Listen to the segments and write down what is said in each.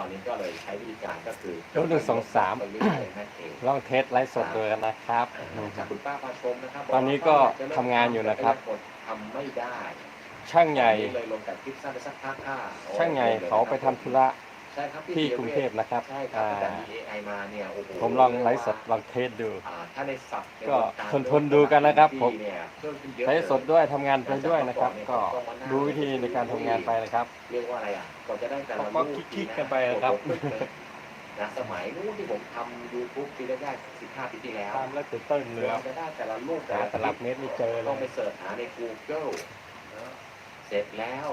อนนี้ก็เลยใช้วิธีการก็คือยกหนึ่งสองสามไปเรื่อยๆนั่นเองลองเทสไลฟ์สดดูกันนะครับ จากคุณป้าพาชมนะครับตอนนี้ก็ทำงานอยู่นะครับ ทำไม่ได้ช่างใหญ่ตอนนี้เลยลงกับคลิปสั้นไปสักพักค่ะโอ้ช่างใหญ่เขาไปทำธุระ ใช่ครับที่กรุงเทพนะครับใช่ครับอ่าตั้งแต่มี AI มาเนี่ยโอ้โหผมลองไลฟ์สดลองเทสดู อ่าถ้าในศัพท์ในก็วงารทนทนดูกันนะครับผมเนี่ยเพิ่มขึ้นเยอะใช้สดเลยด้วยทำงานไปด้วยนะครับ ก็ดูวิธีในการทำงานไปนะครับ เรียกว่าอะไรอะก่อนจะได้แต่ละก็รูปคลิกๆกันไปนะครับโอ้โหนะสมัยนู้นที่ผมทำ YouTube ปีแรกๆ15ปีที่แล้วตามแล้วตื่นเต้นเลยเราครับจะได้แต่ละรูปแต่หาละตลับเมตรไม่เจอเลต้องไปยเสิร์ชหาใน Google นะเสร็จแล้ว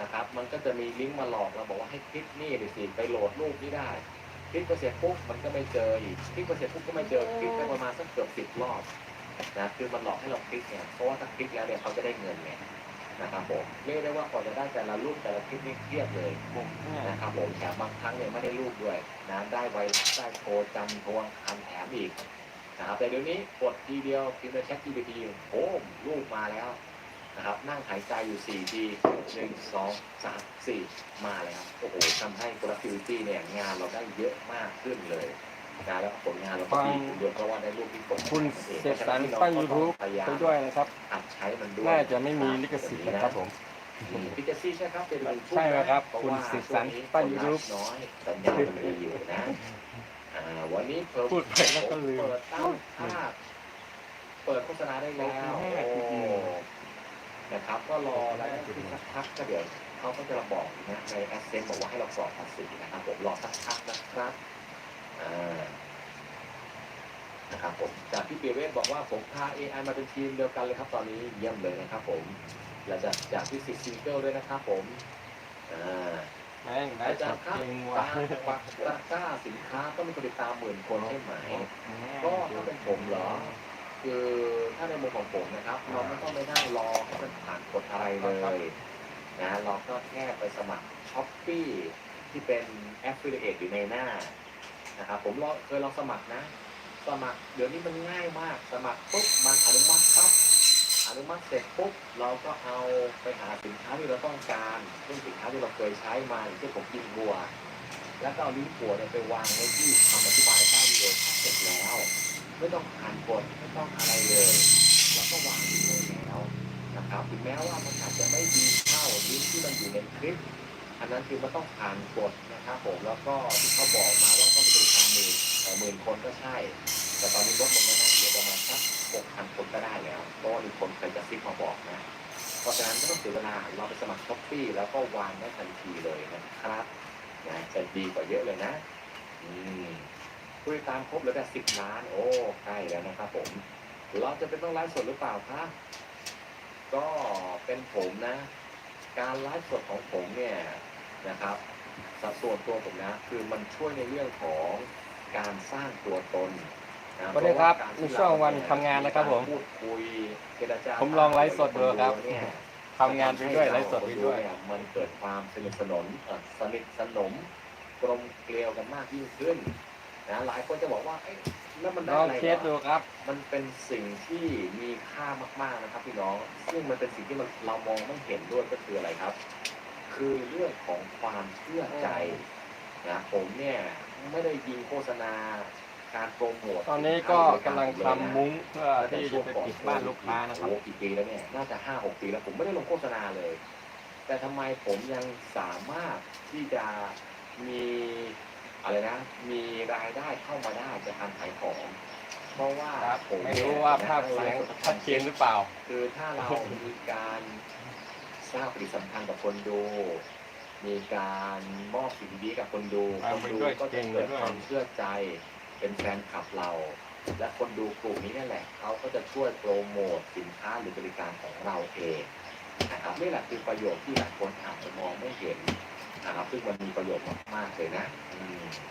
นะครับ มันก็จะมีลิงก์มาหลอกเราบอกว่าให้คลิกนี่ดิสิไปโหลดรูปนี้ได้ คลิกไปเสร็จปุ๊บมันก็ไม่เจออีกคลิกไปเสร็จปุ๊บก็ไม่เจอคลิกไปประมาณสักเกือบสิบรอบนะคือมันหลอกให้เราคลิกเนี่ยเพราะว่าถ้าคลิกแล้วเนี่ยเขาจะได้เงินไงนะครับผมเรียกได้ว่าก่อนจะได้แต่ละรูปแต่ละคลิปนี่เครียดเลยนะครับผมแถมบางครั้งเนี่ยไม่ได้รูปด้วยนะได้ไวรัสได้โทรจำทวงคันแถมอีกนะครับแต่เดี๋ยวนี้กดทีเดียวพิมพ์ในแชท GPT โอ้รูปมาแล้ว นะครับนั่งหายใจอยู่4ทีหนึ่งสองสามสี่มาแล้วโอ้โหทำให้ productivity เนี่ยงานเราได้เยอะมากขึ้นเลยนะแล้วก็ผลงานเราก็ดีขึ้นด้วยเพราะว่าได้รูปที่ตรงคุณเสกสรรตั้ง YouTube พยายามไปด้วยนะครับอัดใช้มันด้วยน่าจะไม่มีลิขสิทธิ์นะครับผมพิจซี่ใช่ครับเป็นวันพุธใช่ไหมครับเพาะคุณว่าสิทธิ์สันช่วงปั้นค YouTube น้อยสัญญาณมันดีอยู่นะอ่าวันนี้เพิ่มพูดไปแล้วก็ลืมเปิดตั้งภาพเปิดโฆษณาได้แล้วโอ้โอ้โห นะครับ ก็รอแล้วที่สักพักก็เดี๋ยวเขาก็จะบอกนะในแอสเซนบอกว่าให้เรากรอกภาษีนะครับผมรอสักพักนะครับอ่านะครับผมจากพี่เปียเวศบอกว่าผมพา AI มาเป็นทีมเดียวกันเลยครับตอนนี้เยี่ยมเลยนะครับผมและจากจากพี่สิซิงเกิลด้วยนะครับผมอ่าแม่งได้อาจัจารบย์ครับเองตาว่ะปักตะกร้าสินค้าก็มีคนติดตามหมื่นคนใช่ไหมก็ถ้าเป็นผมเหรอ คือถ้าในมุมของผมนะครับ เราไม่ต้องไปนั่งรอให้มันผ่านกฎอะไรเลยนะเราก็แค่ไปสมัครช้อปปี้ที่เป็น affiliate อยู่ในหน้านะครับผมเคยลองสมัครนะ สมัครเดี๋ยวนี้มันง่ายมาก สมัครปุ๊บมันอนุมัติปั๊บอนุมัติเสร็จปุ๊บเราก็เอาไปหาสินค้าที่เราต้องการเช่นสินค้าที่เราเคยใช้มาอย่างเช่นผมกินบัว แล้วก็เอาลิงก์บัวเนี่ยไปวางไว้ที่คำอธิบายใต้วิดีโอเสร็จแล้ว ไม่ต้องอ่านกฎไม่ต้องอะไรเลยแล้วก็วางอยู่เลยแล้วนะครับถึงแม้ว่ามันอาจจะไม่ดีเท่าลิงก์ที่มันอยู่ในคลิป อันนั้นคือมันต้องผ่านกฎนะครับผมแล้วก็ที่เขาบอกมาว่าต้องมีบริการหมื่นเอ่อหมื่นคนก็ใช่ แต่ตอนนี้ลดลงมานะเดี๋ยวประมาณสักหกพันคนก็ได้แล้วเพราะว่ามีคนเคยจะซิกมาบอกนะเพราะฉะนั้นไม่ต้องเสียเวลาเราไปสมัครช้อปปี้แล้วก็วางได้ทันทีเลยนะครับนะจะดีกว่าเยอะเลยนะ อืม ผู้ติดตามครบเหลือแต่สิบล้าน โอ้ใกล้แล้วนะครับผมเราจะเป็นต้องไลฟ์สดหรือเปล่าคะก็เป็นผมนะ การไลฟ์สดของผมเนี่ยนะครับ สัดส่วนตัวผมนะ คือมันช่วยในเรื่องของการสร้างตัวตนนะสวัสดีครับเพาะาการในที่ช่วงวันเเยทำงานนะครับผมพูดคุยเจรจาผมลองไลฟ์สดดูครับเนี่ยทำงานไปด้วยไลฟ์สดไปด้วยเนี่ยมันเกิดความสนิทสนมเอ่อสนิทสนมกลมเกลียวกันมากยิ่งขึ้น นะหลายคนจะบอกว่าเอ๊ะแล้วมันได้ลองอะไรเทหรสอดูครับมันเป็นสิ่งที่มีค่ามากๆนะครับพี่น้อง ซึ่งมันเป็นสิ่งที่มันเรามองไม่เห็นด้วยก็คืออะไรครับ คือเรื่องของความเชื่อใจนะผมเนี่ยไม่ได้ยิงโฆษณาการโปรโมทตอนนี้ก็กำลังทำมุ้งเพื่อที่จะไปปิดบ้านลูกค้านะครับ โอ้โหกี่ปีแล้วเนี่ยน่าจะห้าหกปีแล้วผมไม่ได้ลงโฆษณาเลย แต่ทำไมผมยังสามารถที่จะมี อะไรนะ มีรายได้เข้ามาได้จากการขายของ เพราะว่าครับผมไม่เนี่ยรู้ว่าภาพเสียงชัดเจนหรือเปล่า คือถ้าเรามีการสร้างปฏิสัมพันธ์กับคนดู มีการมอบสิ่งดีๆกับคนดูอ่าคนดูไปด้วยก็เก่จะงเกิดไปด้วย ความเชื่อใจเป็นแฟนคลับเรา และคนดูกลุ่มนี้นั่นแหละเขาก็จะช่วยโปรโมทสินค้าหรือบริการของเราเองนะครับนี่แหละคือประโยชน์ที่หลายคนอาจจะมองไม่เห็น นะครับซึ่งมันมีประโยชน์มากๆเลยนะ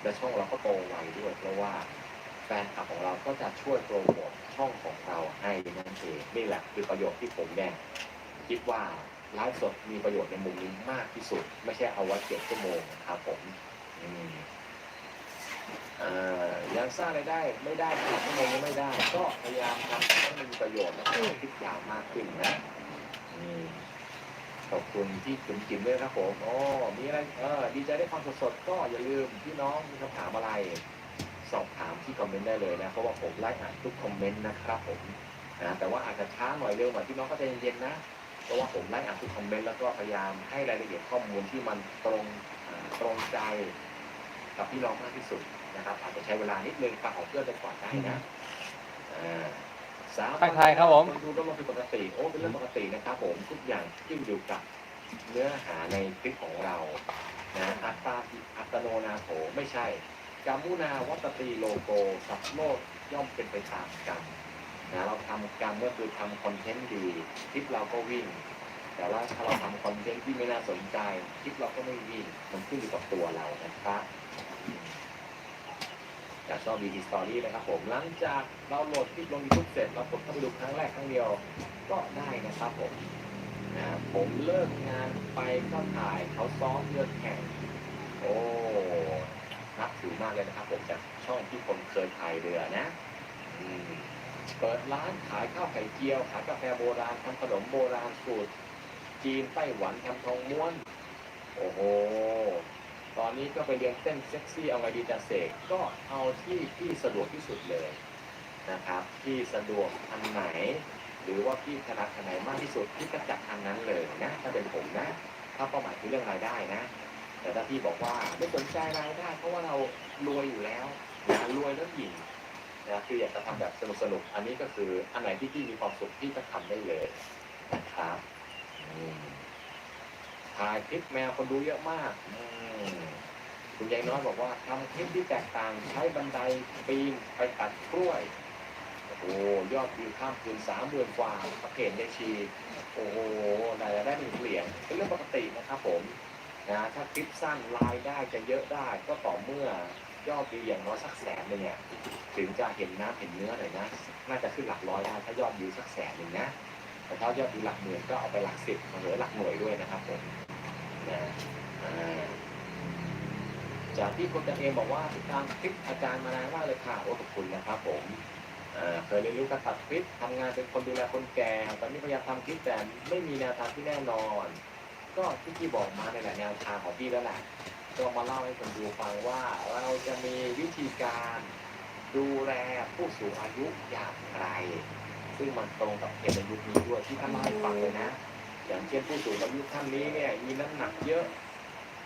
และช่องเราก็โตไวด้วย เพราะว่าแฟนคลับของเราก็จะช่วยโปรโมทช่องของเราให้นั่นเองนี่แหละคือประโยชน์ที่ผมเนี่ยคิดว่าไลฟ์สดมีประโยชน์ในมุมนี้มากที่สุด ไม่ใช่เอาไว้เจ็ดชั่วโมงนะครับผมอืมอยังสร้างรายได้ไม่ได้ทำชั่วโมงไม่ได้ ก็พยายามทำให้มันมีประโยชน์แล้วก็คิดยาวมากขึ้นนะอืม ขอบคุณที่จุ๋มจิ๋มด้วยครับผมโอ้มีอะไรเออดีใจได้ความสดๆก็อย่าลืมพี่น้องมีคำถามอะไร สอบถามที่คอมเมนต์ได้เลยนะเพราะว่าผมไล่อ่านทุกคอมเมนต์นะครับผมนะแต่ว่าอาจจะช้าหน่อยเร็วหน่อยพี่น้องก็ใจเย็นๆนะเพราะว่าผมไล่อ่านทุกคอมเมนต์แล้วก็พยายามให้รายละเอียดข้อมูลที่มันตรงอ่าตรงใจกับพี่น้องมากที่สุดนะครับ อาจจะใช้เวลานิดนึงฟังของเพื่อนไปก่อนได้นะอ่าสาม ทักทายครับผมนดูเรื่องปกติโอ้เป็นเรื่องปกตินะครับผมทุกอย่างขึ้นอยู่กับเนื้อหาในคลิปของเรานะอัตตาอัตโนนาโถไม่ใช่กามุนาวัตตีโลโกสัพโลกย่อมเป็นไปตามกรรมนะเราทำกรรมก็คือทำคอนเทนต์ดีคลิปเราก็วิ่ง แต่ว่าถ้าเราทำคอนเทนต์ที่ไม่น่าสนใจคลิปเราก็ไม่วิ่งมันขึ้นอยู่กับตัวเรานะครับ อยากชอบดีดีสตอรี่นะครับผมหลังจากเราโหลดคลิปลงยูทูบเสร็จเรากดเข้าไปดูครั้งแรกครั้งเดียวก็ได้นะครับผมนะผมเลิกงานไปก็ถ่ายเขาซ้อมเรือแข่งโอ้นับถือมากเลยนะครับผมจากช่องที่ผมเคยพายเรือนะอเปิดร้านขายข้าวไข่เจียวขายกาแฟโบราณทำขนมโบราณสูตร จีนไต้หวันทำทองม้วน โอ้โห ตอนนี้ก็ไปเรียนเต้นเซ็กซี่เอาไงดีจะเสกก็เอาที่ที่สะดวกที่สุดเลยนะครับ ที่สะดวกอันไหน หรือว่าที่ถนัดอันไหนมากที่สุดที่ก็จัดอันนั้นเลยนะถ้าเป็นผมนะ ถ้าเป้าหมายคือเรื่องรายได้นะ แต่ถ้าพี่บอกว่าไม่สนใจรายได้เพราะว่าเรารวยอยู่แล้วนะรวยแล้วหญิงนะคืออยากจะทำแบบสนุกๆอันนี้ก็คืออันไหนที่พี่มีความสุขพี่ก็ทำได้เลยนะครับ ถ่ายคลิปแมวคนดูเยอะมากคุณยายน้อยบอกว่าทำคลิปที่แตกต่างใช้บันไดปีนไปตัดกล้วย โอ้ยอดวิวข้ามคืนสามหมื่นกว่าประเกตได้ชี โอ้โหได้ได้หนึ่งเหรียญเป็นเรื่องปกตินะครับผมนะถ้าคลิปสั้นรายได้จะเยอะได้ก็ต่อเมื่อยอดวิวอย่างน้อยสักแสนเลยเนี่ยถึงจะเห็นน้ำเห็นเนื้อหน่อยนะ น่าจะขึ้นหลักร้อยได้ถ้ายอดวิวสักแสนหนึ่งนะแต่ถ้ายอดวิวหลักหมื่นก็เอาไปหลักสิบมาเหลือหลักหน่วยด้วยนะครับผม นะจากที่คนกันเองบอกว่าติดตามคลิปอาจารย์มานานมากเลยค่ะโอ้ขอบคุณนะครับผมเคยเรียนรู้การตัดคลิปทำงานเป็นคนดูแลคนแก่ตอนนี้พยายามทำคลิปแต่ไม่มีแนวทางที่แน่นอน ก็ที่พี่บอกมาในแหละแนวทางของพี่แล้วแหละก็มาเล่าให้คนดูฟังว่าเราจะมีวิธีการดูแลผู้สูงอายุอย่างไร ซึ่งมันตรงกับเทรนด์ในยุคนี้ด้วยที่ท่านเล่าให้ฟังเลยนะ อย่างเช่นผู้สูงอายุท่านนี้เนี่ยมีน้ำหนักเยอะ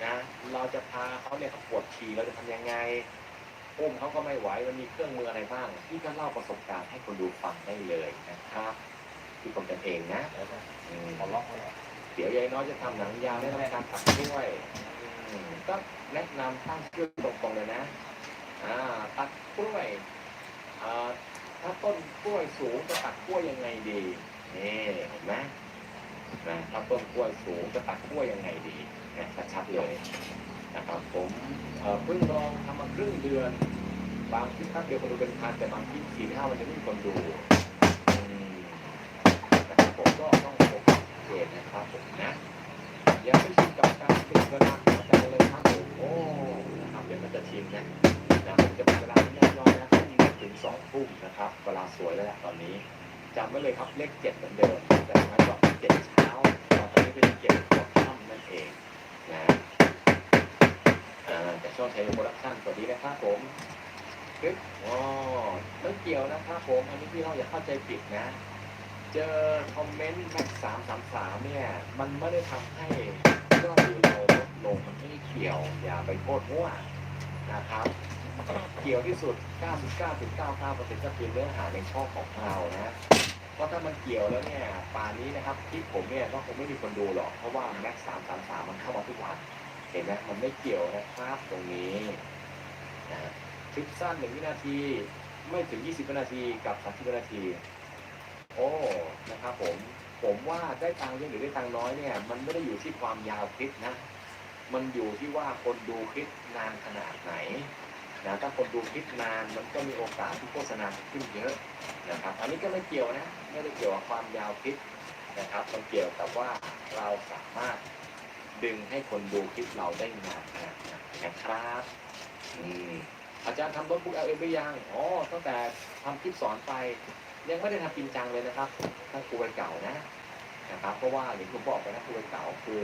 นะเราจะพาเขาเนี่ยขาปวดฉี่เราจะทำยังไงอุ้มเขาก็ไม่ไหวมันมีเครื่องมืออะไรบ้างพี่ก็เล่าประสบการณ์ให้คนดูฟังได้เลยนะครับที่ผมกันเองนะขอล็อกไว้ก่อนเดี๋ยวยายน้อยจะทำหนังยาวแนะนำการตัดกล้วยก็แนะนำตั้งชื่อตรงๆเลยนะอ่าตัดกล้วยอ่าถ้าต้นกล้วยสูงจะตัดกล้วยยังไงดีนี่เห็นไหม นะถ้าต้นกล้วยสูงจะตัดกล้วยยังไงดีนะชัดๆเลยนะครับผมเอ่อเพิ่งลองทำมาครึ่งเดือน บางคลิปครับเดียวคนดูเป็นพันแต่บางคลิปสี่ห้าวันจะไม่มีคนดูนะครับผมก็ต้องโฟกัสเกตนะครับผมนะยังไม่ชินกับการเป็นเวลาของอาจาเลยครับผมโอ้นะครับเดี๋ยวมันจะชินนะนะผมจะเป็นเวลาที่แน่นอนนะที่หนึ่งถึงสองทุ่มนะครับเวลาสวยแล้วแหละตอนนี้จำไว้เลยครับเลขเจ็ดเหมือนเดิมแต่ไม่บอกเจ็ดช้า เป็นเจ็ดหัวค่ำนั่นเองนะอ่าจากช่องไทยโปรดักชั่นสวัสดีนะครับผมคลิปอ๋อไม่เกี่ยวนะครับผม อันนี้พี่เราอย่าเข้าใจผิดนะ เจอคอมเมนต์แม็กสามสามสามเนี่ย มันไม่ได้ทำให้ยอดวิวเราลดลงมันไม่ได้เกี่ยว อย่าไปโทษมั่วนะครับ เกี่ยวที่สุด 99.99%ก็คือเนื้อหาในช่องของเรานะ ราะถ้ามันเกี่ยวแล้วเนี่ยป่านนี้นะครับคลิปผมเนี่ยก็คงไม่มีคนดูหรอก เพราะว่าแม็กสามสามสามมันเข้ามาทุกวันเห็นไหมมันไม่เกี่ยวนะครับตรงนี้นะคลิปสั้นหนึ่งวินาทีไม่ถึง 20 วินาทีกับ 30 วินาที โอ้นะครับผมผมว่าได้ตังค์เยอะหรือได้ตังค์น้อยเนี่ย มันไม่ได้อยู่ที่ความยาวคลิปนะ มันอยู่ที่ว่าคนดูคลิปนานขนาดไหน นะถ้าคนดูคลิปนานมันก็มีโอกาสที่โฆษณาขึ้นเยอะนะครับ อันนี้ก็ไม่เกี่ยวนะไม่ได้เกี่ยวกับความยาวคลิปนะครับมันเกี่ยวกับว่าเราสามารถดึงให้คนดูคลิปเราได้นานนะครับอืมอาจารย์ทำโน้ตบุ๊ก LM หรือยังอ๋อตั้งแต่ทำคลิปสอนไป ยังไม่ได้ทำจริงจังเลยนะครับถ้าครูวัยเก่านะนะครับเพราะว่าอย่างที่ผมบอกไปนะคุยเก่าคือ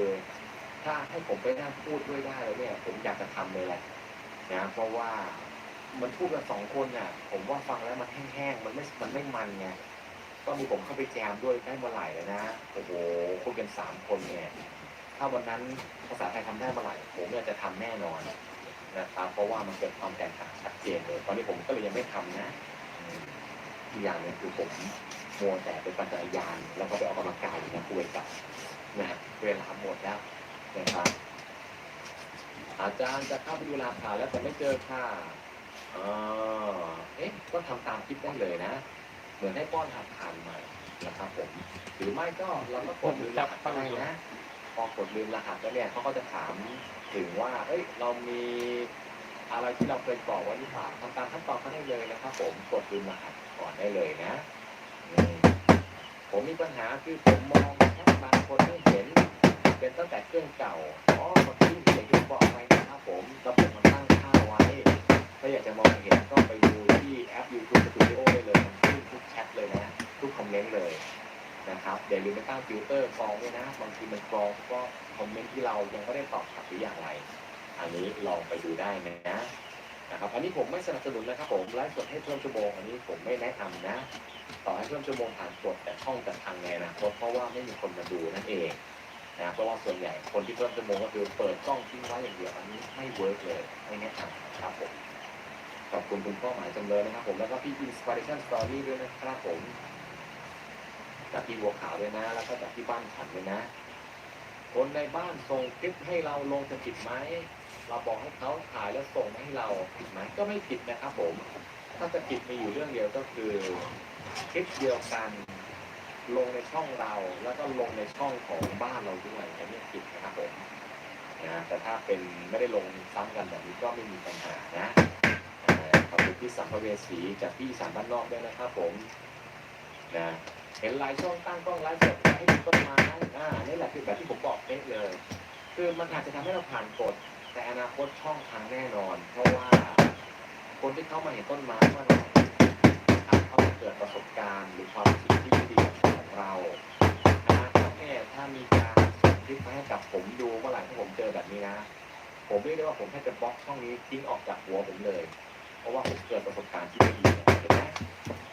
ถ้าให้ผมไปนั่งพูดด้วยได้แล้วเนี่ยผมอยากจะทำเลยแหละ นะเพราะว่ามันพูดกันสองคนน่ะ ผมว่าฟังแล้วมันแห้งๆมันไม่มันไม่มันไงก็มีผมเข้าไปแจมด้วยได้เมื่อไหร่เลยนะโอ้โหคุยกันสามคนเนี่ยถ้าวันนั้นภาษาไทยทำได้เมื่อไหร่ผมเนี่ยจะทำแน่นอนนะครับเพราะว่ามันเกิดความแตกต่างชัดเจนเลยตอนนี้ผมก็เลยยังไม่ทำนะอีกอย่างหนึงคือผมมัวแต่เป็นปัจจัยยานแล้วก็ไปออกกำลังกายอยู่นะคุยกับนะเวลาหมดแล้วนะครับ อาจารย์จะเข้าไปดูลาข่าวแล้วแต่ไม่เจอค่ะเออเอ๊ะ ก็ทำตามคลิปได้เลยนะ เหมือนให้ป้อนอาหารใหม่นะครับผม หรือไม่ก็เราก็กดลืมรหัสไปนะ พอกดลืมรหัสแล้วเนี่ยเขาก็จะถามถึงว่า เอ้ย เรามีอะไรที่เราเคยกรอกไว้หรือเปล่าทำตามขั้นตอนเขาได้เลยนะครับ ผม กดลืมรหัสก่อนได้เลยนะอืมผมมีปัญหาคือผมมองแค่บางคนไม่เห็น เป็นตั้งแต่เครื่องเก่า อ๋อเมื่อกี้อย่างที่บอกไป ผมระบบมันตั้งค่าไว้ ถ้าอยากจะมองเห็นก็ไปดูที่แอป YouTube Studio ได้เลยมันขึ้นทุกแชทเลยนะ ทุกคอมเมนต์เลยนะครับอย่าลืมไปตั้งฟิลเตอร์กรองด้วยนะ บางทีมันกรองก็คอมเมนต์ที่เรายังไม่ได้ตอบกลับหรืออย่างไร อันนี้ลองไปดูได้นะนะครับอันนี้ผมไม่สนับสนุนนะครับผมไลฟ์สดให้เพิ่มชั่วโมงอันนี้ผมไม่แนะนำนะ ต่อให้เพิ่มชั่วโมงผ่านกดแต่ช่องจะพังในอนาคตเพราะว่าไม่มีคนมาดูนั่นเอง นะเพราะว่าส่วนใหญ่คนที่เพิ่มชั่วโมงก็คือเปิดกล้องทิ้งไว้อย่างเดียวอันนี้ไม่เวิร์กเลยไม่แนะนำครับผมขอบคุณคุณเป้าหมายจำเลยนะครับ ผมแล้วก็พี่ Inspiration Story ด้วยนะครับผมจากที่บัวขาวเลยนะ แล้วก็จากที่บ้านฉันเลยนะ คนในบ้านส่งคลิปให้เราลงจะผิดไหมเราบอกให้เขาถ่ายแล้วส่งมาให้เราผิดไหมก็ไม่ผิดนะครับผม ถ้าจะผิดมีอยู่เรื่องเดียวก็คือคลิปเดียวกัน ลงในช่องเราแล้วก็ลงในช่องของบ้านเราด้วยอันนี้ผิดนะครับผมนะแต่ถ้าเป็นไม่ได้ลงซ้ำกันแบบนี้ก็ไม่มีปัญหานะขอบคุณพี่สัมภเวสีจากพี่สามบ้านนอกด้วยนะครับผมนะเห็นลายช่องตั้งกล้องไลฟ์สดให้ดูต้นไม้อ่านี่แหละคือแบบที่ผมบอกเป๊ะเลย คือมันอาจจะทำให้เราผ่านกฎแต่อนาคตช่องทางแน่นอน เพราะว่าคนที่เข้ามาเห็นต้นไม้เมื่อไหร่อาเขาเกิดประสบการณ์หรือความรู้สึกที่ดี เราอนาคตเนี่ยถ้ามีการส่งคลิปมาให้กับผมดูเมื่อไหร่ที่ผมเจอแบบนี้นะ ผมเรียกได้ว่าผมแค่จะบล็อกช่องนี้ทิ้งออกจากหัวผมเลย เพราะว่าผมเกิดประสบการณ์ที่ไม่ดีเห็นไหม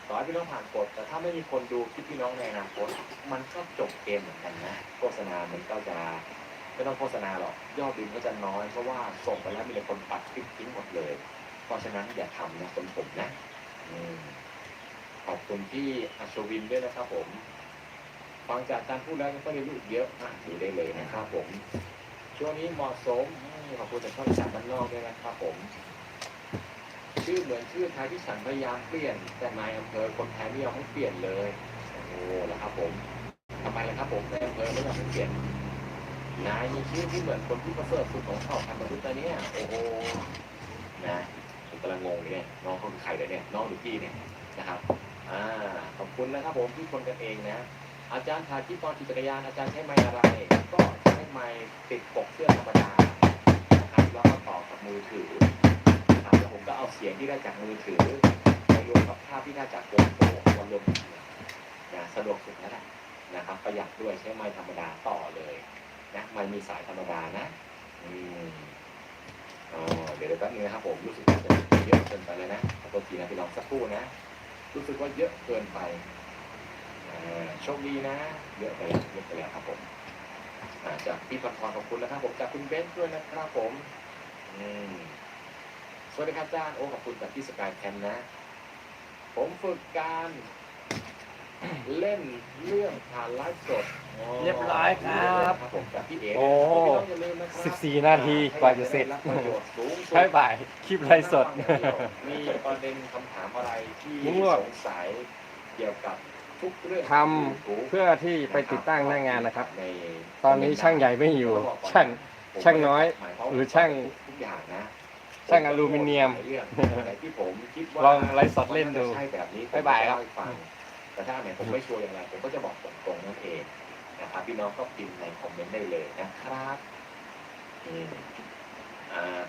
ต่อให้พี่น้องผ่านกฎแต่ถ้าไม่มีคนดูคลิปพี่น้องในอนาคตมันก็จบเกมเหมือนกันนะ โฆษณามันก็จะไม่ต้องโฆษณาหรอกยอดวิวก็จะน้อยเพราะว่าส่งไปแล้วมีแต่คนปัดคลิปทิ้งหมดเลย เพราะฉะนั้นอย่าทำนะคนผมนะอขอบคุณที่อัศวินด้วยนะครับผม ฟังจากการพูดแล้วก็เรียนรู้เยอะอะดูได้เลยนะครับผม ช่วงนี้เหมาะสมขอบคุณจากช่องจากบ้านนอกด้วยนะครับผม ชื่อเหมือนชื่อไทยที่ฉันพยายามเปลี่ยน แต่นายอำเภอคนไทยไม่ยอมให้เปลี่ยนเลยโอ้โหแล้วครับผมทำไมล่ะครับผมนายอำเภอไม่ยอมให้เปลี่ยนนายมีชื่อที่เหมือนคนที่ประเสริฐสุดของเผ่าพันธุ์มนุษย์นะเนี่ยโอ้โหนะผมกำลังงงอยู่เนี่ยน้องเขาคือใครเลยเนี่ยน้องหรือพี่เนี่ยนะครับ อ่าขอบคุณนะครับผมที่คนกันเองนะ อาจารย์ถ่ายที่ตอนขี่จักรยานอาจารย์ใช้ไม้อะไร ก็ใช้ไม้ติดปกเสื้อธรรมดานะครับแล้วก็ต่อกับมือถือนะครับแล้วผมก็เอาเสียงที่ได้จากมือถือไปรวมกับภาพที่ได้จากโกโปรมารวมกันนะสะดวกสุดแล้วแหละนะครับ ประหยัดด้วยใช้ไม้ธรรมดาต่อเลยนะไม้มีสายธรรมดานะอืมอ๋อเดี๋ยวเดี๋ยวแป๊บนึงนะครับผมรู้สึกว่าจะเยอะเกินไปเลยนะขอโทษทีนะพี่น้องสักครู่นะ รู้สึกว่าเยอะเกินไป โชคดีนะเยอะไปแล้วเยอะไปแล้วครับผมอ่าจากพี่พรพรขอบคุณนะครับผมจากคุณเบนซ์ด้วยนะครับผมอืมสวัสดีครับอาจารย์โอ้ขอบคุณจากที่สกายแคมนะ ผมฝึกการเล่นเรื่องผ่านไลฟ์สดเรียบร้อยครับครับผมจากพี่เอ๋โอ้พี่น้องอย่าลืมนะครับ14นาทีกว่าจะเสร็จให้ได้ประโยชน์สูงสุดบายบาย คลิปไลฟ์สด มีประเด็นคำถามอะไรที่มุ้งลวดสงสัยเกี่ยวกับ ทุกเรื่องทำเพื่อที่ไปติดตั้งหน้างานนะครับในตอนนี้ช่างใหญ่ไม่อยู่ ช่างช่างน้อย หรือช่างทุกอย่างนะช่างอลูมิเนียมเรื่องไหนที่ผมคิดว่าลองไลฟ์สดเล่นดูใช่แบบนี้บ๊ายบายครับผมจะเล่ให้ฟังแต่ถ้าอันไหนผมไม่ชัวร์อย่างไรผมก็จะบอกตรงๆนั่นเองนะครับพี่น้องก็พิมพ์ในคอมเมนต์ได้เลยนะครับอืมอ่า